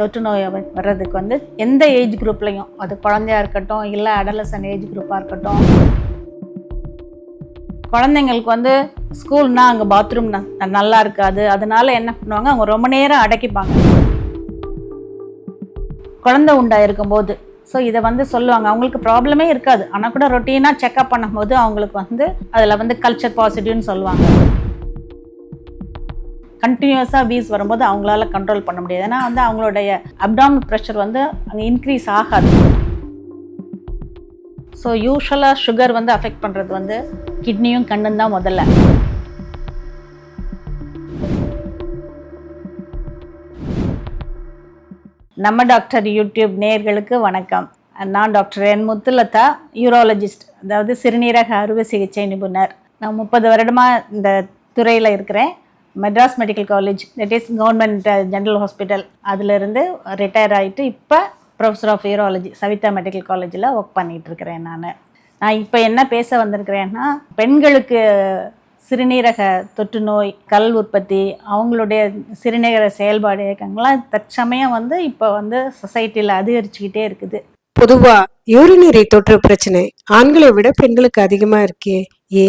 தொற்று நோய் வர்றதுக்கு வந்து எந்த ஏஜ் குரூப்லையும் அது குழந்தையா இருக்கட்டும் இல்லை அடலசன் ஏஜ் குரூப்பாக இருக்கட்டும். குழந்தைங்களுக்கு வந்து ஸ்கூல்னா அங்கே பாத்ரூம் நல்லா இருக்காது. அதனால என்ன பண்ணுவாங்க? அவங்க ரொம்ப நேரம் அடக்கிப்பாங்க. குழந்தை உண்டா போது ஸோ இதை வந்து சொல்லுவாங்க. அவங்களுக்கு ப்ராப்ளமே இருக்காது. ஆனால் கூட ரொட்டீனாக செக்அப் பண்ணும்போது அவங்களுக்கு வந்து அதில் வந்து கல்ச்சர் பாசிட்டிவ்னு சொல்லுவாங்க. கண்டினியூஸாக வீஸ் வரும்போது அவங்களால கண்ட்ரோல் பண்ண முடியாது. ஏன்னா வந்து அவங்களுடைய அப்டாமிக் ப்ரெஷர் வந்து அங்கே இன்க்ரீஸ் ஆகாது. ஸோ யூஸ்வலாக சுகர் வந்து அஃபெக்ட் பண்ணுறது வந்து கிட்னியும் கண்ணும் தான் முதல்ல. நம்ம டாக்டர் யூடியூப் நேயர்களுக்கு வணக்கம். நான் டாக்டர் என் முத்துலதா யூரோலஜிஸ்ட் அதாவது சிறுநீரக அறுவை சிகிச்சை நிபுணர். நான் முப்பது வருடமாக இந்த துறையில் இருக்கிறேன். Madras medical college that is government general hospital அதிலிருந்து ரிட்டையர் ஆகிட்டு இப்போ professor of urology Savitha medical காலேஜில் ஒர்க் பண்ணிகிட்டு இருக்கிறேன் நான். நான் இப்போ என்ன பேச வந்திருக்கிறேன்னா பெண்களுக்கு சிறுநீரக தொற்று நோய் கல் உற்பத்தி அவங்களுடைய சிறுநீரக செயல்பாடு இயக்கங்கள்லாம் தற்சமயம் வந்து இப்போ வந்து சொசைட்டியில் அதிகரிச்சுக்கிட்டே இருக்குது. பொதுவாக யூரினரி தொற்று பிரச்சனை ஆண்களை விட பெண்களுக்கு அதிகமாக இருக்கே ஏ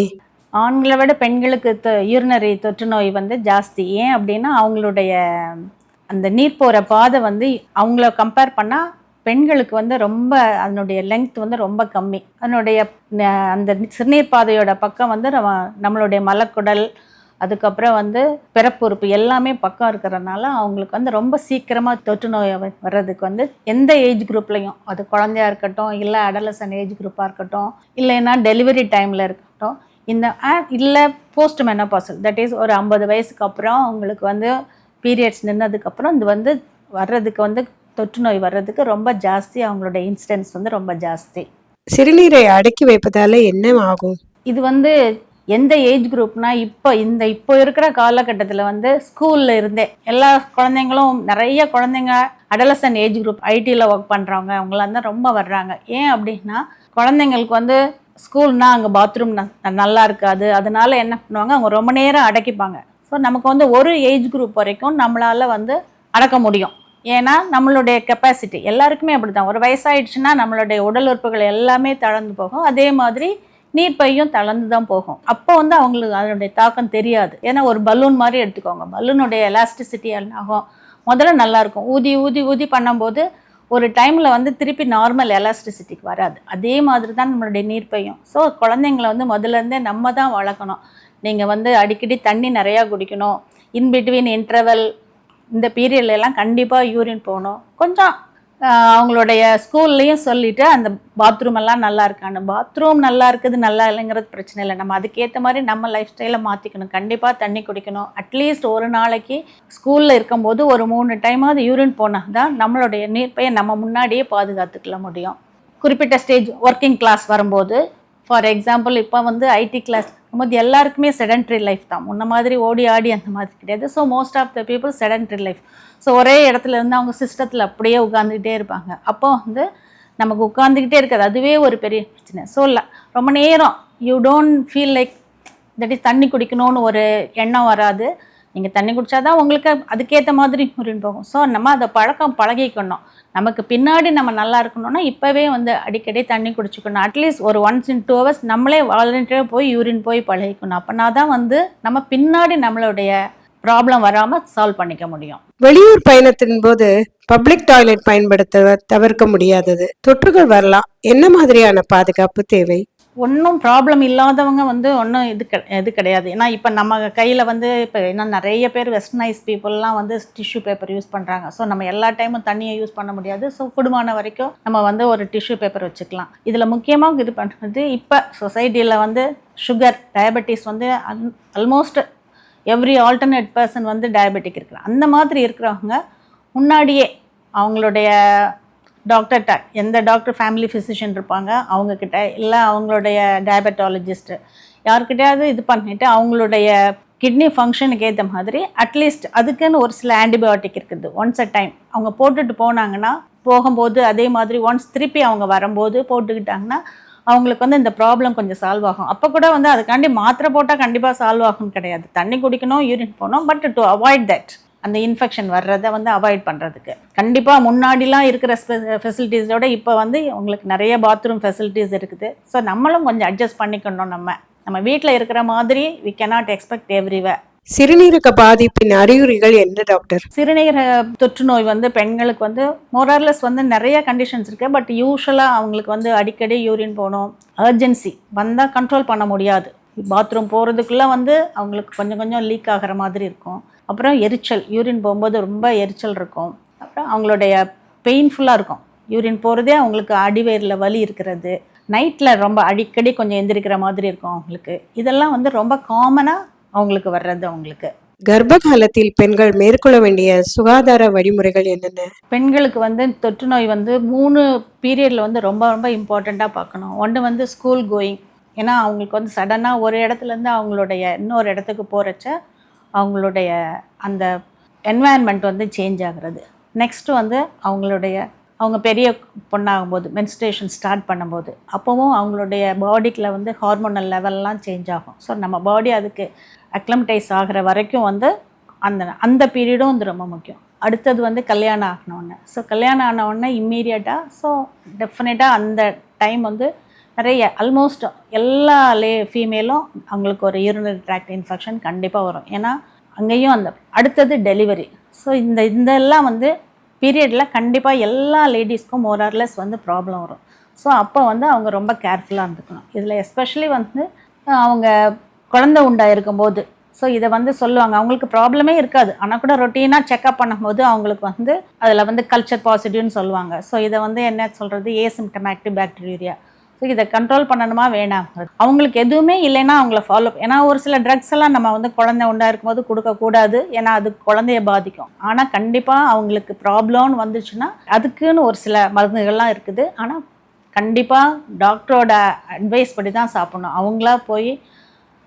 ஆண்களை விட பெண்களுக்கு யூரினரி தொற்று நோய் வந்து ஜாஸ்தி. ஏன் அப்படின்னா அவங்களுடைய அந்த நீர் போகிற பாதை வந்து அவங்கள கம்பேர் பண்ணால் பெண்களுக்கு வந்து ரொம்ப அதனுடைய லெங்க்த் வந்து ரொம்ப கம்மி. அதனுடைய அந்த சிறுநீர் பாதையோட பக்கம் வந்து நம்ம நம்மளுடைய மலக்குடல் அதுக்கப்புறம் வந்து பிறப்புறுப்பு எல்லாமே பக்கம் இருக்கிறதுனால அவங்களுக்கு வந்து ரொம்ப சீக்கிரமாக தொற்று நோய் வர்றதுக்கு வந்து எந்த ஏஜ் குரூப்லையும் அது குழந்தையா இருக்கட்டும் இல்லை அடலசன் ஏஜ் குரூப்பாக இருக்கட்டும் இல்லைன்னா டெலிவரி டைமில் இருக்கட்டும் இந்த இல்லை போஸ்ட் மெனோபாசல் தட் இஸ் ஒரு ஐம்பது வயசுக்கு அப்புறம் அவங்களுக்கு வந்து பீரியட்ஸ் நின்னதுக்கப்புறம் இது வந்து வர்றதுக்கு வந்து தொற்று நோய் வர்றதுக்கு ரொம்ப ஜாஸ்தி அவங்களோட இன்சிடென்ஸ் வந்து ரொம்ப ஜாஸ்தி. சிறுநீரை அடக்கி வைப்பதால என்ன ஆகும்? இது வந்து எந்த ஏஜ் குரூப்னா இப்போ இந்த இப்போ இருக்கிற காலகட்டத்தில் வந்து ஸ்கூல்ல இருந்தே எல்லா குழந்தைங்களும் நிறைய குழந்தைங்க அடலசன் ஏஜ் குரூப் ஐடியில் ஒர்க் பண்ணுறவங்க அவங்களாம் தான் ரொம்ப வர்றாங்க. ஏன் அப்படின்னா குழந்தைங்களுக்கு வந்து ஸ்கூல்னால் அங்கே பாத்ரூம் நல்லா இருக்காது அதனால என்ன பண்ணுவாங்க? அவங்க ரொம்ப நேரம் அடக்கிப்பாங்க. ஸோ நமக்கு வந்து ஒரு ஏஜ் குரூப் வரைக்கும் நம்மளால வந்து அடக்க முடியும். ஏன்னா நம்மளுடைய கெப்பாசிட்டி எல்லாருக்குமே அப்படி தான் ஒரு வயசாயிடுச்சுன்னா நம்மளுடைய உடல் உறுப்புகள் எல்லாமே தளர்ந்து போகும். அதே மாதிரி நீர்ப்பையும் தளர்ந்து தான் போகும். அப்போ வந்து அவங்களுக்கு அதனுடைய தாக்கம் தெரியாது. ஏன்னா ஒரு பலூன் மாதிரி எடுத்துக்கோங்க. பலூனுடைய எலாஸ்டிசிட்டி ஆகும் முதல்ல நல்லாயிருக்கும். ஊதி ஊதி ஊதி பண்ணும்போது ஒரு டைமில் வந்து திருப்பி நார்மல் எலாஸ்டிசிட்டிக்கு வராது. அதே மாதிரி தான் நம்மளுடைய நீர்ப்பையும். ஸோ குழந்தைங்கள வந்து முதல்லருந்தே நம்ம தான் வளர்க்கணும். நீங்கள் வந்து அடிக்கடி தண்ணி நிறையா குடிக்கணும். இன்பிட்வீன் இன்டர்வல் இந்த பீரியட்லலாம் கண்டிப்பாக யூரின் போகணும் கொஞ்சம் அவங்களுடைய ஸ்கூல்லையும் சொல்லிட்டு அந்த பாத்ரூம் எல்லாம் நல்லா இருக்கான்னு பாத்ரூம் நல்லா இருக்குது நல்லா இல்லைங்கிறது பிரச்சனை இல்லை. நம்ம அதுக்கேற்ற மாதிரி நம்ம லைஃப் ஸ்டைலை மாற்றிக்கணும் கண்டிப்பாக தண்ணி குடிக்கணும். அட்லீஸ்ட் ஒரு நாளைக்கு ஸ்கூலில் இருக்கும்போது ஒரு மூணு டைமாவது யூரின் போனால் தான் நம்மளுடைய நீர்ப்பையை நம்ம முன்னாடியே பாதுகாத்துக்கல முடியும். குறிப்பிட்ட ஸ்டேஜ் ஒர்க்கிங் கிளாஸ் வரும்போது ஃபார் எக்ஸாம்பிள் இப்போ வந்து ஐடி கிளாஸ் போது எல்லாருக்குமே செடன்ட்ரி லைஃப் தான். முன்ன மாதிரி ஓடி ஆடி அந்த மாதிரி கிடையாது. So most of the people sedentary life so ஒரே இடத்துல இருந்து அவங்க சிஸ்டத்தில் அப்படியே உட்காந்துக்கிட்டே இருப்பாங்க. அப்போ வந்து நமக்கு உட்காந்துக்கிட்டே இருக்காது. அதுவே ஒரு பெரிய பிரச்சனை. ஸோ ரொம்ப நேரம். You don't feel like that is தண்ணி குடிக்கணும்னு ஒரு எண்ணம் வராது. நீங்கள் தண்ணி குடிச்சாதான் உங்களுக்கு அதுக்கேற்ற மாதிரி யூரின் போகும். ஸோ நம்ம அதை பழக்கம் பழகிக்கணும். நமக்கு பின்னாடி நம்ம நல்லா இருக்கணும்னா இப்போவே வந்து அடிக்கடி தண்ணி குடிச்சுக்கணும். அட்லீஸ்ட் ஒரு ஒன்ஸ் இன் டூ ஹவர்ஸ் நம்மளே வாலண்டியராக போய் யூரின் போய் பழகிக்கணும். அப்போனா தான் வந்து நம்ம பின்னாடி நம்மளுடைய ப்ராப்ளம் வராமல் சால்வ் பண்ணிக்க முடியும். வெளியூர் பயணத்தின் போது பப்ளிக் டாய்லெட் பயன்படுத்த தவிர்க்க முடியாதது. தொற்றுகள் வரலாம். என்ன மாதிரியான பாதுகாப்பு தேவை? ஒன்றும் ப்ராப்ளம் இல்லாதவங்க வந்து ஒன்றும் இது கிடை இது கிடையாது. ஏன்னா இப்போ நம்ம கையில் வந்து இப்போ என்ன நிறைய பேர் வெஸ்டர்னைஸ் பீப்புளெலாம் வந்து டிஷ்யூ பேப்பர் யூஸ் பண்ணுறாங்க ஸோ நம்ம எல்லா டைமும் தண்ணியை யூஸ் பண்ண முடியாது. ஸோ குடும்பமான வரைக்கும் நம்ம வந்து ஒரு டிஷ்யூ பேப்பர் வச்சுக்கலாம். இதில் முக்கியமாக இது பண்ணுறது இப்போ சொசைட்டியில் வந்து சுகர் டயபெட்டிஸ் வந்து ஆல்மோஸ்ட் எவ்ரி ஆல்டர்னேட் பர்சன் வந்து டயபெட்டிக் இருக்கிறாங்க அந்த மாதிரி இருக்கிறவங்க முன்னாடியே அவங்களுடைய டாக்டர்கிட்ட எந்த டாக்டர் ஃபேமிலி ஃபிசிஷியன் இருப்பாங்க அவங்கக்கிட்ட இல்லை அவங்களுடைய டயபெட்டாலஜிஸ்ட்டு யார்கிட்டயாவது இது பண்ணிட்டு அவங்களுடைய கிட்னி ஃபங்க்ஷனுக்கு ஏற்ற மாதிரி அட்லீஸ்ட் அதுக்குன்னு ஒரு சில ஆன்டிபயோட்டிக் இருக்குது. ஒன்ஸ் அ டைம் அவங்க போட்டுட்டு போனாங்கன்னா போகும்போது அதே மாதிரி ஒன்ஸ் திருப்பி அவங்க வரும்போது போட்டுக்கிட்டாங்கன்னா அவங்களுக்கு வந்து இந்த ப்ராப்ளம் கொஞ்சம் சால்வ் ஆகும். அப்போ கூட வந்து அதுக்காண்டி மாத்திரை போட்டால் கண்டிப்பாக சால்வ் ஆகும்னு கிடையாது. தண்ணி குடிக்கணும் யூரின் போகணும் பட் டு அவாய்ட் தட் அந்த இன்ஃபெக்ஷன் வர்றதை வந்து அவாய்ட் பண்ணுறதுக்கு கண்டிப்பாக முன்னாடிலாம் இருக்கிற ஃபெசிலிட்டிஸோட இப்போ வந்து உங்களுக்கு நிறைய பாத்ரூம் ஃபெசிலிட்டிஸ் இருக்குது. ஸோ நம்மளும் கொஞ்சம் அட்ஜஸ்ட் பண்ணிக்கணும் நம்ம. நம்ம வீட்டில் இருக்கிற மாதிரி வி cannot எக்ஸ்பெக்ட் எவ்ரிவே சிறுநீரக பாதிப்பின் அறிகுறிகள் என்ன டாக்டர் சிறுநீரக தொற்று நோய் வந்து பெண்களுக்கு வந்து மொரார்லெஸ் வந்து நிறைய கண்டிஷன்ஸ் இருக்கு. பட் யூஸ்வலாக அவங்களுக்கு வந்து அடிக்கடி யூரின் போகணும். அர்ஜென்சி வந்தால் கண்ட்ரோல் பண்ண முடியாது. பாத்ரூம் போகிறதுக்குள்ளே வந்து அவங்களுக்கு கொஞ்சம் கொஞ்சம் லீக் ஆகிற மாதிரி இருக்கும். அப்புறம் எரிச்சல் யூரின் போகும்போது ரொம்ப எரிச்சல் இருக்கும். அப்புறம் அவங்களுடைய பெயின்ஃபுல்லாக இருக்கும். யூரின் போகிறதே அவங்களுக்கு அடிவயிறில் வலி இருக்கிறது. நைட்டில் ரொம்ப அடிக்கடி கொஞ்சம் எந்திரிக்கிற மாதிரி இருக்கும் அவங்களுக்கு. இதெல்லாம் வந்து ரொம்ப காமனாக அவங்களுக்கு வர்றது அவங்களுக்கு. கர்ப்ப காலத்தில் பெண்கள் மேற்கொள்ள வேண்டிய சுகாதார வழிமுறைகள் என்னென்ன? பெண்களுக்கு வந்து தொற்று நோய் வந்து மூணு பீரியடில் வந்து ரொம்ப ரொம்ப இம்பார்ட்டண்ட்டாக பார்க்கணும். ஒன்று வந்து ஸ்கூல் கோயிங் ஏன்னா அவங்களுக்கு வந்து சடனாக ஒரு இடத்துலேருந்து அவங்களுடைய இன்னொரு இடத்துக்கு போகிறச்ச அவங்களுடைய அந்த என்வாயன்மெண்ட் வந்து சேஞ்ச் ஆகுறது. நெக்ஸ்ட்டு வந்து அவங்களுடைய அவங்க பெரிய பொண்ணாகும்போது மென்ஸ்ட்ரேஷன் ஸ்டார்ட் பண்ணும்போது அப்போவும் அவங்களுடைய பாடிக்கில் வந்து ஹார்மோனல் லெவல்லாம் சேஞ்ச் ஆகும். ஸோ நம்ம பாடி அதுக்கு அக்ளமடைஸ் ஆகிற வரைக்கும் வந்து அந்த அந்த பீரியடும் வந்து ரொம்ப முக்கியம். அடுத்தது வந்து கல்யாணம் ஆகினோடனே ஸோ கல்யாணம் ஆனவுடனே இம்மீடியட்டாக ஸோ டெஃபினட்டாக அந்த டைம் வந்து நிறைய ஆல்மோஸ்ட் எல்லா லே ஃபீமேலும் அவங்களுக்கு ஒரு யூரினரி ட்ராக்ட் இன்ஃபெக்ஷன் கண்டிப்பாக வரும். ஏன்னா அங்கேயும் அந்த அடுத்தது டெலிவரி ஸோ இந்த இதெல்லாம் வந்து பீரியடில் கண்டிப்பாக எல்லா லேடிஸ்க்கும் மோரார்லெஸ் வந்து ப்ராப்ளம் வரும். ஸோ அப்போ வந்து அவங்க ரொம்ப கேர்ஃபுல்லாக இருந்துக்கணும். இதில் எஸ்பெஷலி வந்து அவங்க குழந்தை உண்டா இருக்கும்போது ஸோ இதை வந்து சொல்லுவாங்க. அவங்களுக்கு ப்ராப்ளமே இருக்காது. ஆனால் கூட ரொட்டீனாக செக்அப் பண்ணும்போது அவங்களுக்கு வந்து அதில் வந்து கல்ச்சர் பாசிட்டிவ்னு சொல்லுவாங்க. ஸோ இதை வந்து என்ன சொல்கிறது ஏசிம்டமேட்டிவ் பாக்டீரியா இதை கண்ட்ரோல் பண்ணணுமா? வேணாம். அவங்களுக்கு எதுவுமே இல்லைன்னா அவங்கள ஃபாலோ ஏன்னா ஒரு சில ட்ரக்ஸ் எல்லாம் நம்ம வந்து குழந்தை உண்டா இருக்கும்போது கொடுக்கக்கூடாது ஏன்னா அது குழந்தைய பாதிக்கும். ஆனால் கண்டிப்பாக அவங்களுக்கு ப்ராப்ளம்னு வந்துச்சுன்னா அதுக்குன்னு ஒரு சில மருந்துகள்லாம் இருக்குது. ஆனால் கண்டிப்பாக டாக்டரோட அட்வைஸ் படி தான் சாப்பிடணும். அவங்களா போய்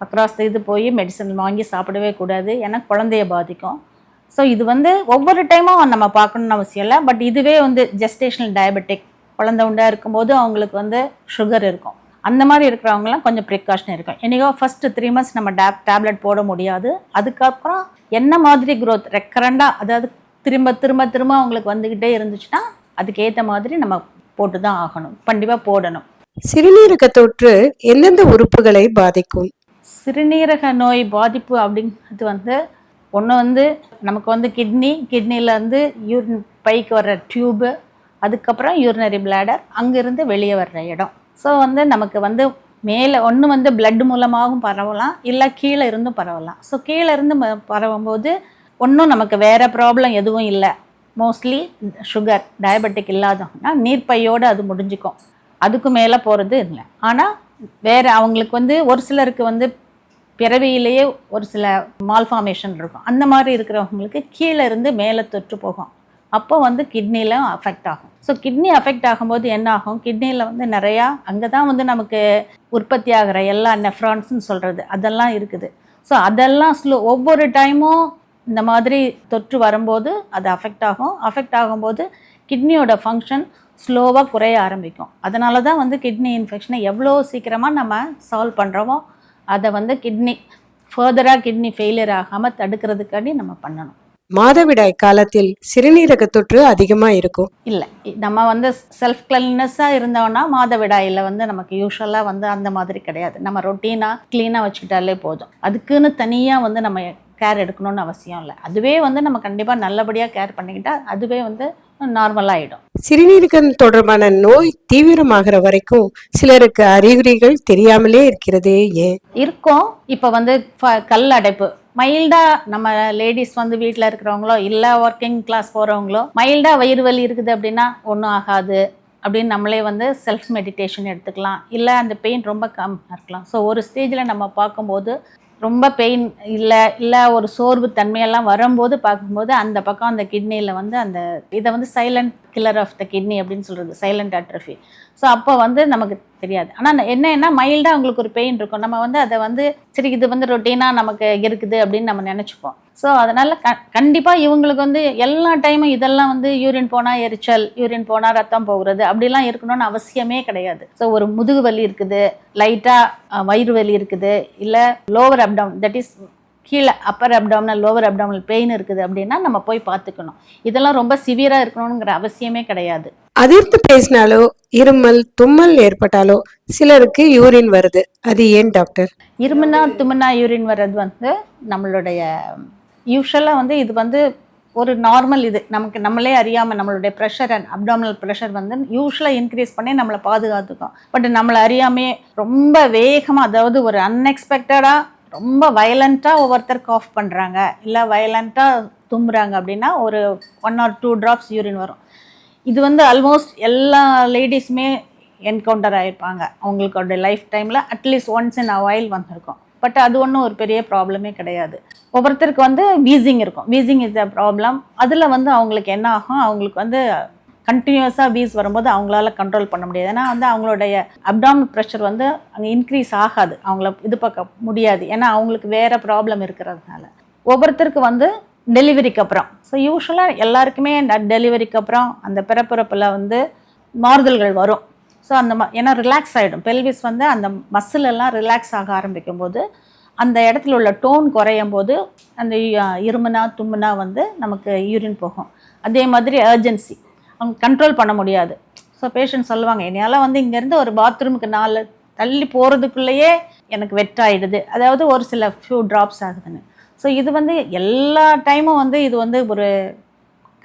அக்ராஸ் இது போய் மெடிசன் வாங்கி சாப்பிடவே கூடாது. ஏன்னா குழந்தைய பாதிக்கும். ஸோ இது வந்து ஒவ்வொரு டைமும் நம்ம பார்க்கணும்னு அவசியம் இல்லை. பட் இதுவே வந்து ஜெஸ்டேஷனல் டயபெட்டிக் குழந்தை உண்டா இருக்கும்போது அவங்களுக்கு வந்து சுகர் இருக்கும். அந்த மாதிரி இருக்கிறவங்கலாம் கொஞ்சம் ப்ரிகாஷன் இருக்கும். என்னைக்கோ ஃபஸ்ட்டு த்ரீ மந்த்ஸ் நம்ம டேப் டேப்லெட் போட முடியாது. அதுக்கப்புறம் என்ன மாதிரி growth? ரெக்கரண்டாக அதாவது திரும்ப திரும்ப திரும்ப அவங்களுக்கு வந்துக்கிட்டே இருந்துச்சுன்னா அதுக்கேற்ற மாதிரி நம்ம போட்டு தான் ஆகணும். கண்டிப்பாக போடணும். சிறுநீரக தொற்று எந்தெந்த உறுப்புகளை பாதிக்கும்? சிறுநீரக நோய் பாதிப்பு அப்படிங்கிறது வந்து ஒன்று வந்து நமக்கு வந்து கிட்னி கிட்னியில் வந்து யூரின் பைக்கு வர்ற டியூபு அதுக்கப்புறம் யூரினரி பிளாடர் அங்கேருந்து வெளியே வர்ற இடம். ஸோ வந்து நமக்கு வந்து மேலே ஒன்று வந்து பிளட் மூலமாகவும் பரவலாம் இல்லை கீழே இருந்தும் பரவலாம். ஸோ கீழே இருந்து ம- பரவும்போது ஒன்றும் நமக்கு வேறு ப்ராப்ளம் எதுவும் இல்லை. மோஸ்ட்லி சுகர் டயபெட்டிக் இல்லாதவங்கன்னா நீர்ப்பையோடு அது முடிஞ்சுக்கும். அதுக்கு மேலே போகிறது இல்லை. ஆனால் வேறு அவங்களுக்கு வந்து ஒரு சிலருக்கு வந்து பிறவியிலேயே ஒரு சில மால்ஃபார்மேஷன் இருக்கும். அந்த மாதிரி இருக்கிறவங்களுக்கு கீழே இருந்து மேலே தொற்று போகும். அப்போ வந்து கிட்னியில் அஃபெக்ட் ஆகும். ஸோ கிட்னி அஃபெக்ட் ஆகும்போது என்ன ஆகும்? கிட்னியில் வந்து நிறையா அங்கே தான் வந்து நமக்கு உற்பத்தி ஆகிற எல்லா நெஃப்ரான்ஸ்னு சொல்கிறது அதெல்லாம் இருக்குது. ஸோ அதெல்லாம் ஸ்லோ ஒவ்வொரு டைமும் இந்த மாதிரி தொற்று வரும்போது அது அஃபெக்ட் ஆகும். அஃபெக்ட் ஆகும்போது கிட்னியோட ஃபங்க்ஷன் ஸ்லோவாக குறைய ஆரம்பிக்கும். அதனால தான் வந்து கிட்னி இன்ஃபெக்ஷனை எவ்வளோ சீக்கிரமாக நம்ம சால்வ் பண்ணுறோமோ அதை வந்து கிட்னி ஃபர்தராக கிட்னி ஃபெயிலியர் ஆகாமல் தடுக்கிறதுக்காண்டி நம்ம பண்ணணும். மாதவிடாய் காலத்தில் சிறுநீரக தொற்று அதிகமா இருக்கும் இல்லை. நம்ம வந்து செல்ஃப் கிளீனஸ்ஸாக இருந்தோம்னா மாதவிடாயில் வந்து நமக்கு யூஸ்வலாக வந்து அந்த மாதிரி கிடையாது. நம்ம ரொட்டீனாக க்ளீனாக வச்சுக்கிட்டாலே போதும். அதுக்குன்னு தனியாக வந்து நம்ம கேர் எடுக்கணும்னு அவசியம் இல்லை. அதுவே வந்து நம்ம கண்டிப்பாக நல்லபடியாக கேர் பண்ணிக்கிட்டா அதுவே வந்து நார்மலாகிடும் சிறுநீரகம் தொடர்பான நோய் தீவிரமாகிற வரைக்கும் சிலருக்கு அறிகுறிகள் தெரியாமலே இருக்கிறதே ஏன்? இருக்கும். இப்போ வந்து கல் அடைப்பு. மைல்டாக நம்ம லேடிஸ் வந்து வீட்டில் இருக்கிறவங்களோ இல்லை ஒர்க்கிங் கிளாஸ் போகிறவங்களோ மைல்டாக வயிறு வலி இருக்குது அப்படின்னா ஒன்றும் ஆகாது அப்படின்னு நம்மளே வந்து செல்ஃப் மெடிடேஷன் எடுத்துக்கலாம். இல்லை அந்த பெயின் ரொம்ப கம்மியாக இருக்கலாம். ஸோ ஒரு ஸ்டேஜில் நம்ம பார்க்கும்போது ரொம்ப பெயின் இல்லை இல்லை ஒரு சோர்வு தன்மையெல்லாம் வரும்போது பார்க்கும்போது அந்த பக்கம் அந்த கிட்னியில் வந்து அந்த இதை வந்து silent killer of the kidney அப்படின்னு சொல்கிறது சைலண்ட் அட்ரஃபி ஸோ அப்போ வந்து நமக்கு தெரியாது. ஆனால் என்னன்னா மைல்டாக அவங்களுக்கு ஒரு பெயின் இருக்கும். நம்ம வந்து அதை வந்து சரி இது வந்து ரொட்டீனாக நமக்கு இருக்குது அப்படின்னு நம்ம நினச்சிப்போம். ஸோ அதனால் க கண்டிப்பாக இவங்களுக்கு வந்து எல்லா டைமும் இதெல்லாம் வந்து யூரின் போனால் எரிச்சல் யூரின் போனால் ரத்தம் போகிறது அப்படிலாம் இருக்கணும்னு அவசியமே கிடையாது. ஸோ ஒரு முதுகு வலி இருக்குது லைட்டாக வயிறு வலி இருக்குது இல்லை லோவர் அப்டவுன் தட் இஸ் கீழே upper abdominal lower abdominal pain இருக்குது அப்படின்னா நம்ம போய் பார்த்துக்கணும். இதெல்லாம் ரொம்ப சிவியராக இருக்கணுங்கிற அவசியமே கிடையாது. அதிர்த்து பேசினாலோ இருமல் தும்மல் ஏற்பட்டாலோ சிலருக்கு யூரின் வருது. அது ஏன் டாக்டர் இருமுனா தும்முனா யூரின் வர்றது வந்து நம்மளுடைய யூஸ்வலாக வந்து இது வந்து ஒரு நார்மல் இது. நமக்கு நம்மளே அறியாமல் நம்மளுடைய ப்ரெஷர் அண்ட் அப்டாமினல் ப்ரெஷர் வந்து யூஸ்வலாக இன்க்ரீஸ் பண்ணி நம்மளை பாதுகாத்துக்கும். பட் நம்மளை அறியாமே ரொம்ப வேகமாக அதாவது ஒரு அன்எக்ஸ்பெக்டடாக ரொம்ப வயலண்ட்டாக ஒவ்வொருத்தர் காஃப் பண்ணுறாங்க இல்லை வயலண்ட்டாக தும்புறாங்க அப்படின்னா ஒரு one or two drops urine வரும். இது வந்து ஆல்மோஸ்ட் எல்லா லேடிஸுமே என்கவுண்டர் ஆகிருப்பாங்க அவங்களுக்கோட life time at least once in avail வந்திருக்கும். பட் அது ஒன்றும் ஒரு பெரிய ப்ராப்ளமே கிடையாது. ஒவ்வொருத்தருக்கு வந்து வீசிங் இருக்கும். வீசிங் இஸ் அ ப்ராப்ளம் அதில் வந்து அவங்களுக்கு என்ன ஆகும்? அவங்களுக்கு வந்து கண்டினியூஸாக வீஸ் வரும்போது அவங்களால கண்ட்ரோல் பண்ண முடியாது. ஏன்னா வந்து அவங்களுடைய அப்டாமினல் ப்ரெஷர் வந்து அங்கே இன்க்ரீஸ் ஆகாது. அவங்கள இது பார்க்க முடியாது. ஏன்னா அவங்களுக்கு வேறு ப்ராப்ளம் இருக்கிறதுனால. ஒவ்வொருத்தருக்கு வந்து டெலிவரிக்கு அப்புறம். ஸோ யூஸ்வலாக எல்லாருக்குமே டெலிவரிக்கு அப்புறம் அந்த பிறப்பிறப்பில் வந்து மாறுதல்கள் வரும். ஸோ அந்த ம ஏன்னா ரிலாக்ஸ் ஆகிடும் பெல்விஸ் வந்து அந்த மசில் எல்லாம் ரிலாக்ஸ் ஆக ஆரம்பிக்கும் போது அந்த இடத்துல உள்ள டோன் குறையும் போது அந்த இருமுனா தும்முனா வந்து நமக்கு யூரின் போகும். அதே மாதிரி அர்ஜென்சி அவங்க கண்ட்ரோல் பண்ண முடியாது. ஸோ பேஷண்ட் சொல்லுவாங்க என்னையால் வந்து இங்கேருந்து ஒரு பாத்ரூமுக்கு நாலு தள்ளி போகிறதுக்குள்ளேயே எனக்கு வெட்டாயிடுது. அதாவது ஒரு சில ஃபியூ ட்ராப்ஸ் ஆகுதுன்னு. ஸோ இது வந்து எல்லா டைமும் வந்து இது வந்து ஒரு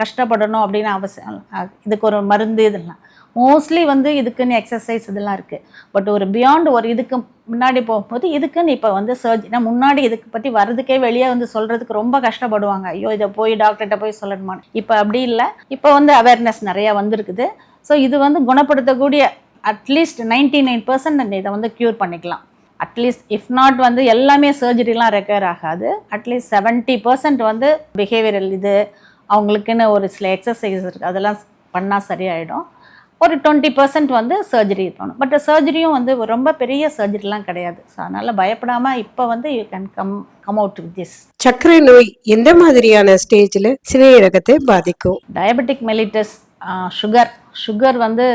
கஷ்டப்படணும் அப்படின்னு அவசியம் இதுக்கு ஒரு மருந்து இதெல்லாம். மோஸ்ட்லி வந்து இதுக்குன்னு எக்ஸசைஸ் இதெல்லாம் இருக்குது பட் ஒரு பியாண்ட் ஒரு இதுக்கு முன்னாடி போகும்போது இதுக்குன்னு இப்போ வந்து சர்ஜ் நான் முன்னாடி இதுக்கு பற்றி வர்றதுக்கே வெளியே வந்து சொல்கிறதுக்கு ரொம்ப கஷ்டப்படுவாங்க. ஐயோ இதை போய் டாக்டர்கிட்ட போய் சொல்லணுமா இப்போ அப்படி இல்லை. இப்போ வந்து அவேர்னஸ் நிறையா வந்திருக்குது. ஸோ இது வந்து குணப்படுத்தக்கூடிய at least ninety nine percent இதை வந்து க்யூர் பண்ணிக்கலாம். அட்லீஸ்ட் இஃப் நாட் வந்து எல்லாமே சர்ஜரிலாம் ரெக்கவர் ஆகாது. அட்லீஸ்ட் செவன்ட்டி பர்சன்ட் வந்து பிஹேவியரல் இது அவங்களுக்குன்னு ஒரு சில எக்ஸசைஸ் இருக்குது அதெல்லாம் பண்ணால் சரியாயிடும். ஒரு டுவெண்ட்டி பர்சன்ட் வந்து சர்ஜரி இருக்கணும் பட் சர்ஜரியும் வந்து ரொம்ப பெரிய சர்ஜரிலாம் கிடையாது. ஸோ அதனால் பயப்படாமல் இப்போ வந்து you can come come out with this சர்க்கரை நோய் எந்த மாதிரியான ஸ்டேஜில் சினையிரகத்தை பாதிக்கும்? டயபெட்டிக் மெலிட்டஸ் சுகர் சுகர் வந்து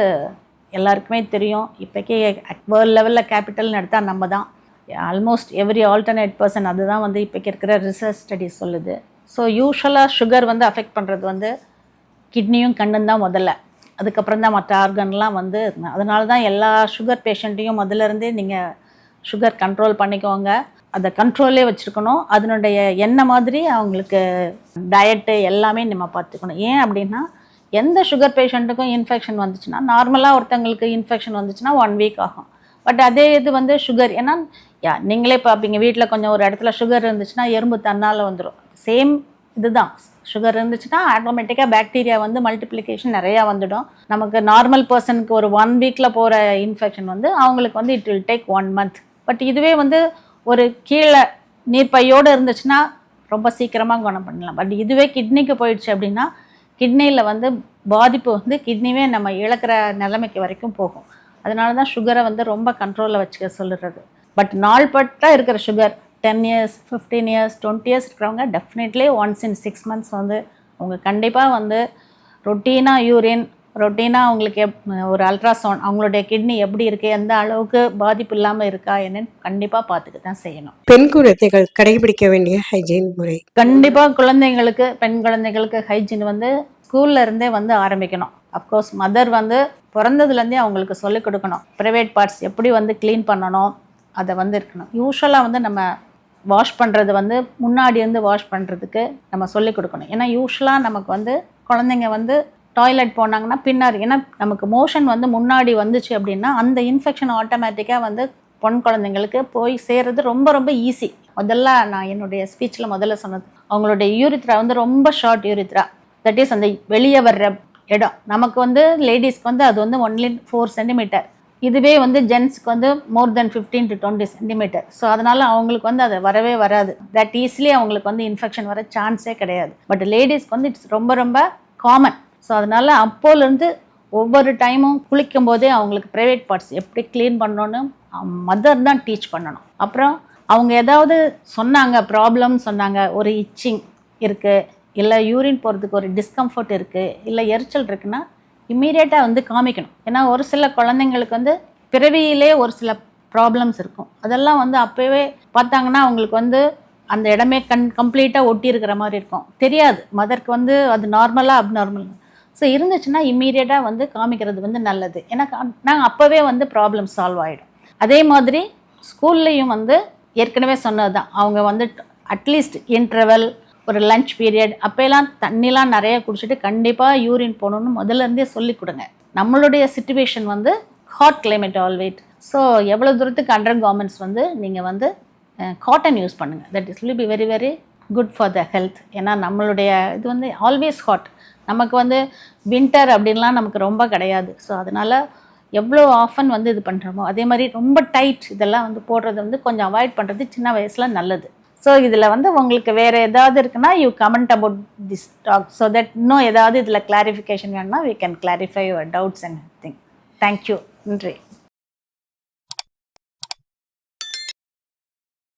எல்லாருக்குமே தெரியும். இப்போக்கே வேர்ல்ட் லெவலில் கேபிட்டல்னு எடுத்தால் நம்ம தான். ஆல்மோஸ்ட் எவ்ரி ஆல்டர்னேட் பர்சன் அதுதான் வந்து இப்போக்கி இருக்கிற ரிசர்ச் ஸ்டடிஸ் சொல்லுது. ஸோ யூஸ்வலாக சுகர் வந்து அஃபெக்ட் பண்ணுறது வந்து கிட்னியும் கண்ணும் தான் முதல்ல. அதுக்கப்புறம் தான் மற்ற ஆர்கன்லாம் வந்து அதனால தான் எல்லா சுகர் பேஷண்ட்டையும் முதல்ல இருந்தே நீங்கள் சுகர் கண்ட்ரோல் பண்ணிக்கோங்க. அதை கண்ட்ரோலே வச்சுருக்கணும். அதனுடைய என்ன மாதிரி அவங்களுக்கு டயட்டு எல்லாமே நம்ம பார்த்துக்கணும். ஏன் அப்படின்னா எந்த சுகர் பேஷண்ட்டுக்கும் இன்ஃபெக்ஷன் வந்துச்சுன்னா நார்மலாக ஒருத்தங்களுக்கு இன்ஃபெக்ஷன் வந்துச்சுன்னா ஒன் வீக் ஆகும். பட் அதே இது வந்து சுகர் ஏன்னா யா நீங்களே பார்ப்பீங்க வீட்டில் கொஞ்சம் ஒரு இடத்துல சுகர் இருந்துச்சுன்னா எறும்பு தன்னால் வந்துடும் சேம் இதுதான். சுகர் இருந்துச்சுன்னா ஆட்டோமேட்டிக்காக பாக்டீரியா வந்து மல்டிப்ளிகேஷன் நிறையா வந்துடும். நமக்கு நார்மல் பர்சனுக்கு ஒரு ஒன் வீக்கில் போகிற இன்ஃபெக்ஷன் வந்து அவங்களுக்கு வந்து it will take one month but இதுவே வந்து ஒரு கீழே நீர்ப்பையோடு இருந்துச்சுன்னா ரொம்ப சீக்கிரமாக குணம் பண்ணலாம். பட் இதுவே கிட்னிக்கு போயிடுச்சு அப்படின்னா கிட்னியில் வந்து பாதிப்பு வந்து கிட்னிவே நம்ம இழக்கிற நிலைமைக்கு வரைக்கும் போகும். அதனால தான் சுகரை வந்து ரொம்ப கண்ட்ரோலில் வச்சுக்க சொல்லுறது பட் நாள்பட்டாக இருக்கிற sugar ten years fifteen years twenty years இருக்கிறவங்க definitely once in six months வந்து அவங்க கண்டிப்பாக வந்து ரொட்டீனாக யூரின் ரொட்டீனாக அவங்களுக்கு எப் ஒரு அல்ட்ராசவுண்ட் அவங்களுடைய கிட்னி எப்படி இருக்குது எந்த அளவுக்கு பாதிப்பு இல்லாமல் இருக்கா என்னன்னு கண்டிப்பாக பார்த்துட்டு தான் செய்யணும். பெண் குழந்தைகள் கடைபிடிக்க வேண்டிய ஹைஜீன் முறை. கண்டிப்பாக குழந்தைங்களுக்கு பெண் குழந்தைகளுக்கு ஹைஜீன் வந்து ஸ்கூல்ல இருந்தே வந்து ஆரம்பிக்கணும். அஃப்கோர்ஸ் மதர் வந்து பிறந்ததுலேருந்தே அவங்களுக்கு சொல்லிக் கொடுக்கணும். ப்ரைவேட் பார்ட்ஸ் எப்படி வந்து க்ளீன் பண்ணணும் அதை வந்து இருக்கணும். யூஸ்வலாக வந்து நம்ம வாஷ் பண்ணுறது வந்து முன்னாடி இருந்து வாஷ் பண்ணுறதுக்கு நம்ம சொல்லிக் கொடுக்கணும். ஏன்னா யூஸ்வலாக நமக்கு வந்து குழந்தைங்க வந்து டாய்லெட் போனாங்கன்னா பின்னாடி ஏன்னா நமக்கு மோஷன் வந்து முன்னாடி வந்துச்சு அப்படின்னா அந்த இன்ஃபெக்ஷன் ஆட்டோமேட்டிக்காக வந்து பொன் குழந்தைங்களுக்கு போய் சேர்றது ரொம்ப ரொம்ப ஈஸி முதல்ல நான் என்னுடைய ஸ்பீச்சில் முதல்ல சொன்னது அவங்களுடைய யூரித்ரா வந்து ரொம்ப ஷார்ட் யூரித்ரா தட் இஸ் அந்த வெளியே வர்ற இடம். நமக்கு வந்து லேடிஸ்க்கு வந்து அது வந்து ஒன்லி ஃபோர் சென்டிமீட்டர் இதுவே வந்து ஜென்ஸ்க்கு வந்து more than fifteen to twenty centimetre so அதனால் அவங்களுக்கு வந்து அது வரவே வராது. தட் ஈஸிலி அவங்களுக்கு வந்து இன்ஃபெக்ஷன் வர சான்ஸே கிடையாது. பட் லேடிஸ்க்கு வந்து இட்ஸ் ரொம்ப ரொம்ப காமன் ஸோ அதனால் அப்போலேருந்து ஒவ்வொரு டைமும் குளிக்கும் போதே அவங்களுக்கு ப்ரைவேட் பார்ட்ஸ் எப்படி க்ளீன் பண்ணணும்னு மதர் தான் டீச் பண்ணணும். அப்புறம் அவங்க ஏதாவது சொன்னாங்க ப்ராப்ளம் சொன்னாங்க ஒரு இச்சிங் இருக்குது இல்லை யூரின் போகிறதுக்கு ஒரு டிஸ்கம்ஃபர்ட் இருக்குது இல்லை எரிச்சல் இருக்குன்னா இம்மீடியட்டாக வந்து காமிக்கணும். ஏன்னா ஒரு சில குழந்தைங்களுக்கு வந்து பிறவியிலே ஒரு சில ப்ராப்ளம்ஸ் இருக்கும். அதெல்லாம் வந்து அப்போவே பார்த்தாங்கன்னா அவங்களுக்கு வந்து அந்த இடமே கண் கம்ப்ளீட்டாக ஒட்டி இருக்கிற மாதிரி இருக்கும். தெரியாது. மதருக்கு வந்து அது நார்மலாக அப்நார்மல் ஸோ இருந்துச்சுன்னா இம்மீடியட்டாக வந்து காமிக்கிறது வந்து நல்லது. ஏன்னா நாங்கள் அப்போவே வந்து ப்ராப்ளம் சால்வ் ஆகிடும் அதே மாதிரி ஸ்கூல்லையும் வந்து ஏற்கனவே சொன்னது தான் அவங்க வந்து அட்லீஸ்ட் இன்டர்வல் ஒரு லஞ்ச் பீரியட் அப்போல்லாம் தண்ணிலாம் நிறைய குடிச்சிட்டு கண்டிப்பாக யூரின் போகணுன்னு முதல்ல இருந்தே சொல்லி கொடுங்க. நம்மளுடைய சுச்சுவேஷன் வந்து ஹாட் climate ஆல்வேட் ஸோ எவ்வளோ தூரத்துக்கு அண்டர் கவர்மெண்ட்ஸ் வந்து நீங்கள் வந்து காட்டன் யூஸ் பண்ணுங்கள் that is will be very very good for the health ஏன்னா நம்மளுடைய இது வந்து ஆல்வேஸ் ஹாட் நமக்கு வந்து வின்டர் அப்படின்லாம் நமக்கு ரொம்ப கிடையாது. ஸோ அதனால் எவ்வளோ ஆஃபன் வந்து இது பண்ணுறோமோ அதே மாதிரி ரொம்ப டைட் இதெல்லாம் வந்து போடுறது வந்து கொஞ்சம் அவாய்ட் பண்ணுறது சின்ன வயசில் நல்லது. ஸோ இதில் வந்து உங்களுக்கு வேறு ஏதாவது இருக்குன்னா you comment about this talk so that இன்னும் ஏதாவது இதில் கிளாரிஃபிகேஷன் வேணும்னா we can clarify your doubts and thing thank you நன்றி.